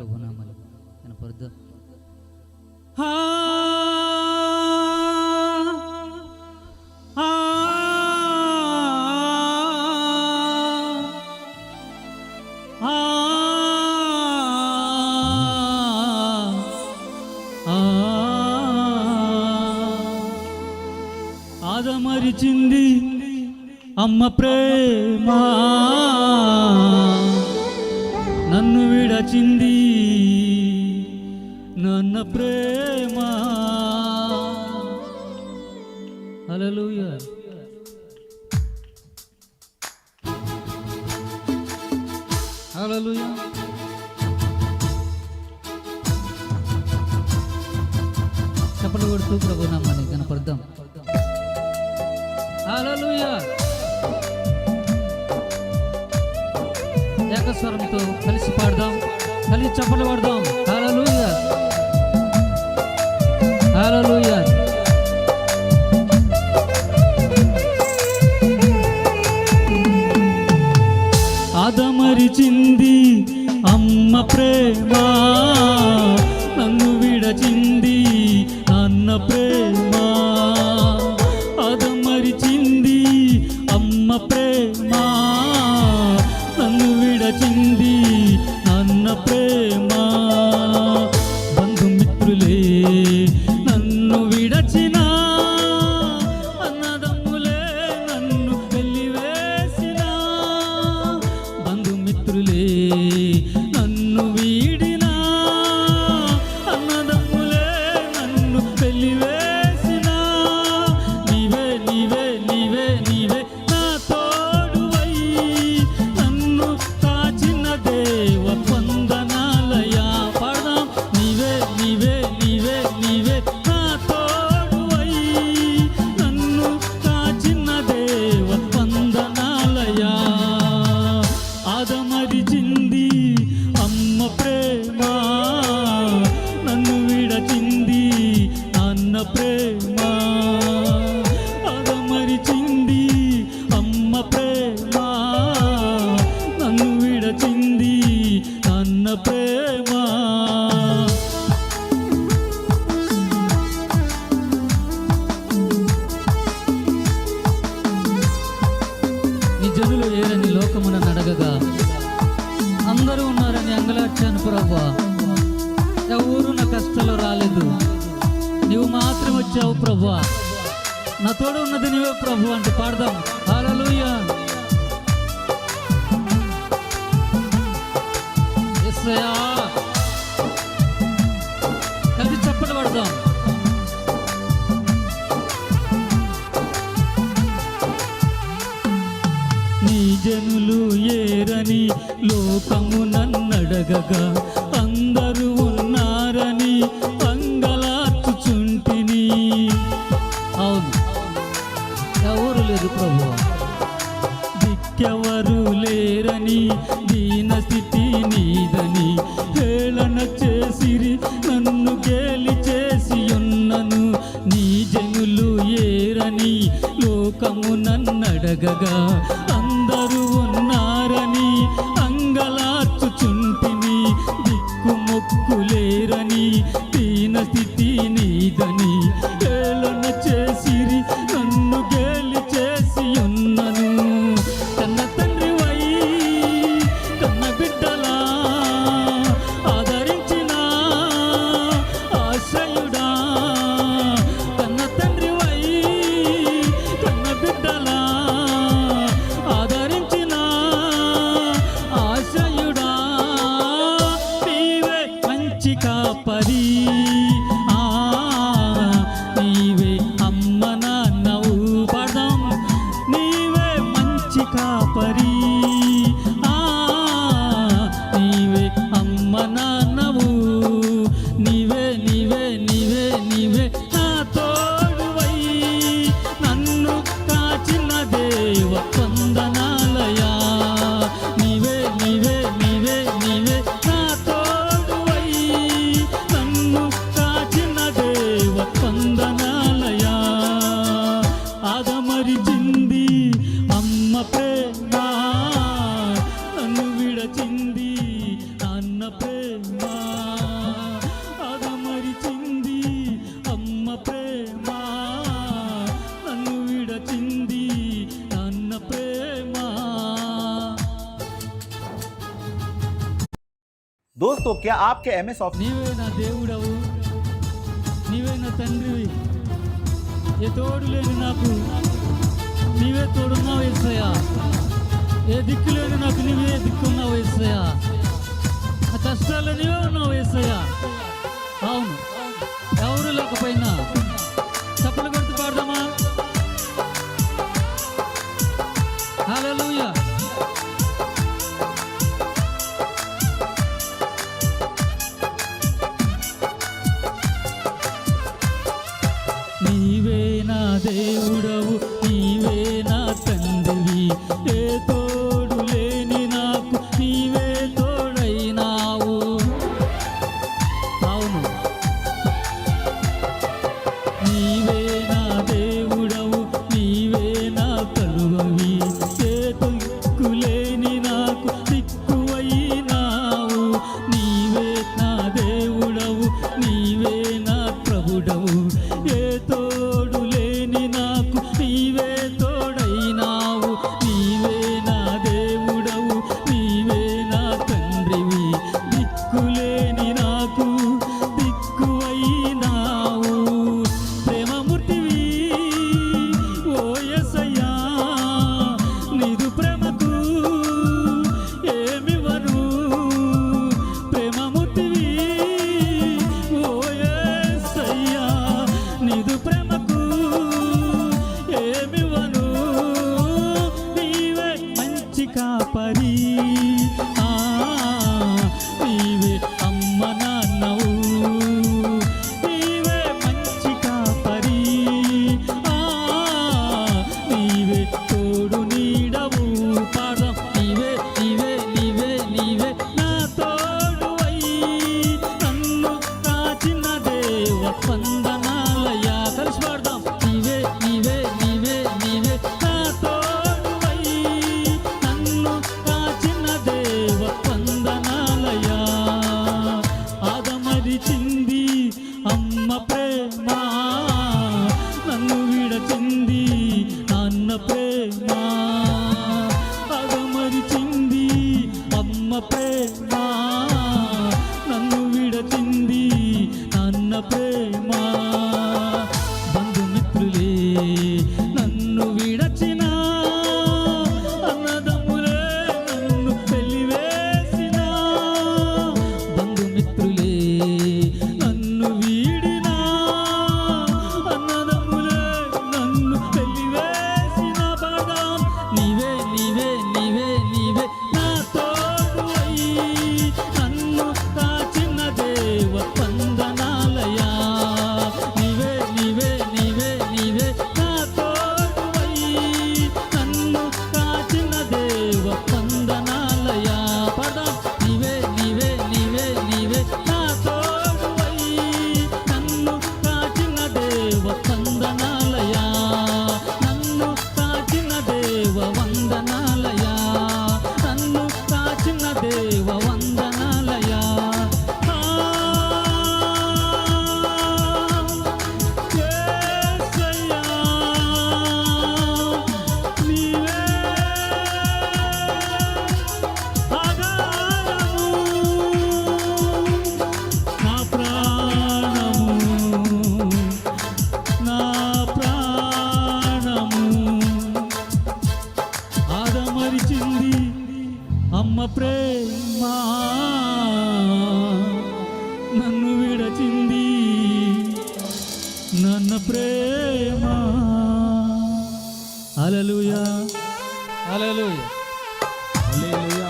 ప్రభునామని కనపడద్దు ఆదమరిచింది అమ్మ ప్రేమ. నన్ను విడచింది నన్న ప్రేమ. హల్లెలూయా. హల్లెలూయా. చప్పట్లు కొడుతూ ప్రభునామని కనపడదాం. హల్లెలూయా. ఏకస్వరంతో కలిసి పాడదాం. కలిసి చప్పట్లు పడదాం హల్లెలూయా. హల్లెలూయా. ఆదమరిచింది అమ్మ ప్రేమ నన్ను విడచింది అన్న ప్రేమ. అదమరిచింది అమ్మ ప్రేమ నన్ను విడచింది ప్రేమ. బంధుమిత్రులే నన్ను విడచిన. అన్నదమ్ములే నన్ను వెల్లివేసిన. బంధుమిత్రులే నన్ను వీడిన. అన్నదమ్ములే నన్ను వెల్లివేసిన ఉన్నారని అంగలార్చాను ప్రభా. ఎవరు నా కష్టాలు రాలేదు. నువ్వు మాత్రం వచ్చావు ప్రభా. నా తోడు ఉన్నది నువ్వే ప్రభు అంటే పాడదాం. హాలూయ యేసయ్యా లోకము నన్నడగగా అందరూ ఉన్నారని అంగలార్చుచుంటిని. అవును. ఎవరు లేదు ప్రభు? దిక్కెవరు లేరని దీన స్థితి నీదని హేళన చేసిరి నన్ను గేలి చేసి ఉన్నను నీ జనులు ఏరని లోకము నన్నడగగా అందరూ ఉన్నారని నీవే दोस्तों क्या आपके एम एस ऑफ़िस కష్టాలు నీవే ఉన్నావు ఎస్సయ్యా అవును Deus. y கிடச்சின అలెలుయా అలెలుయా